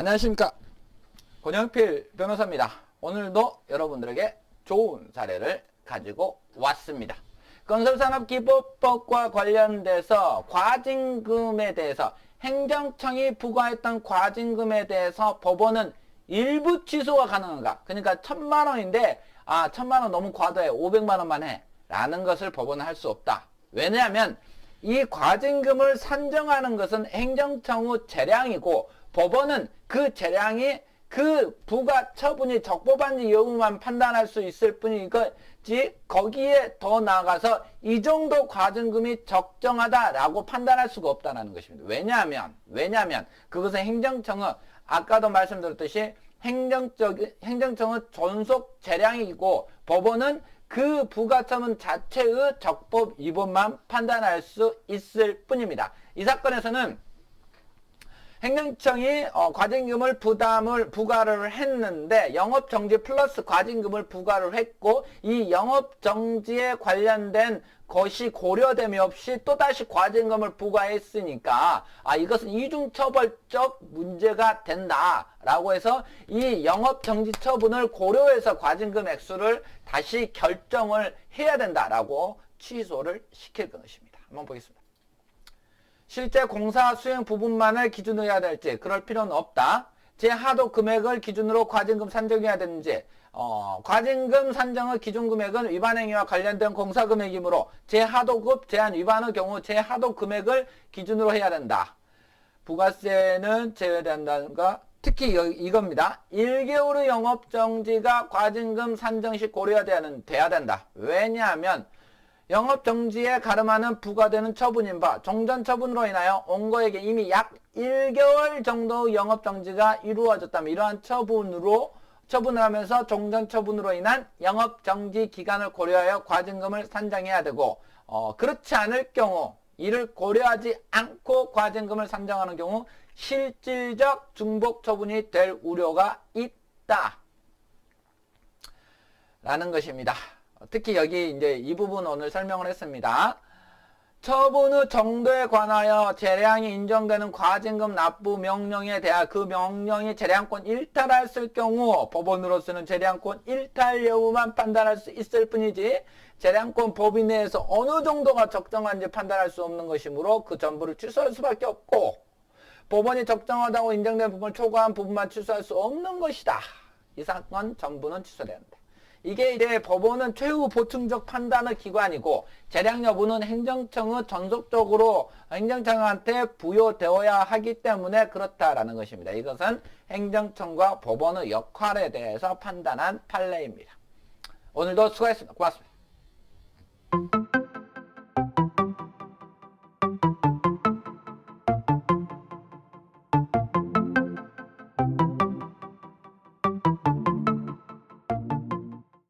안녕하십니까. 권영필 변호사입니다. 오늘도 여러분들에게 좋은 사례를 가지고 왔습니다. 건설산업기법법과 관련돼서 과징금에 대해서 행정청이 부과했던 과징금에 대해서 법원은 일부 취소가 가능한가? 그러니까 천만 원인데 아 천만 원 너무 과도해 500만 원만 해 라는 것을 법원은 할 수 없다. 왜냐하면 이 과징금을 산정하는 것은 행정청의 재량이고 법원은 그 재량이 그 부가 처분이 적법한지 여부만 판단할 수 있을 뿐이지 거기에 더 나아가서 이 정도 과징금이 적정하다라고 판단할 수가 없다는 것입니다. 왜냐하면 왜냐하면 그것은 행정청은 아까도 말씀드렸듯이 행정적 행정청은 존속 재량이고 법원은 그 부가처분 자체의 적법 위반만 판단할 수 있을 뿐입니다. 이 사건에서는 행정청이 어, 과징금을 부담을 부과를 했는데 영업 정지 플러스 과징금을 부과를 했고 이 영업 정지에 관련된 것이 고려됨이 없이 또다시 과징금을 부과했으니까 아 이것은 이중처벌적 문제가 된다라고 해서 이 영업 정지 처분을 고려해서 과징금 액수를 다시 결정을 해야 된다라고 취소를 시킬 것입니다. 한번 보겠습니다. 실제 공사 수행 부분만을 기준으로 해야 될지 그럴 필요는 없다. 제하도 금액을 기준으로 과징금 산정해야 되는지 어, 과징금 산정의 기준 금액은 위반 행위와 관련된 공사 금액이므로 제하도급 제한 위반의 경우 제하도 금액을 기준으로 해야 된다. 부가세는 제외된다는가 특히 이, 겁니다 1개월의 영업 정지가 과징금 산정 시 고려해야 되는, 돼야 된다. 왜냐하면 영업 정지에 가름하는 부과되는 처분인 바 종전 처분으로 인하여 온거에게 이미 약 1개월 정도 영업 정지가 이루어졌다면 이러한 처분으로 처분을 하면서 종전 처분으로 인한 영업 정지 기간을 고려하여 과징금을 산정해야 되고 어, 그렇지 않을 경우 이를 고려하지 않고 과징금을 산정하는 경우 실질적 중복 처분이 될 우려가 있다. 라는 것입니다. 특히 여기 이제 이 부분 오늘 설명을 했습니다. 처분 후 정도에 관하여 재량이 인정되는 과징금 납부 명령에 대하 그 명령이 재량권 일탈했을 경우 법원으로서는 재량권 일탈 여부만 판단할 수 있을 뿐이지 재량권 법인 내에서 어느 정도가 적정한지 판단할 수 없는 것이므로 그 전부를 취소할 수밖에 없고 법원이 적정하다고 인정된 부분을 초과한 부분만 취소할 수 없는 것이다. 이 사건 전부는 취소된다. 이게 이제 법원은 최후 보충적 판단의 기관이고 재량 여부는 행정청은 전속적으로 행정청한테 부여되어야 하기 때문에 그렇다라는 것입니다. 이것은 행정청과 법원의 역할에 대해서 판단한 판례입니다. 오늘도 수고했습니다. 고맙습니다.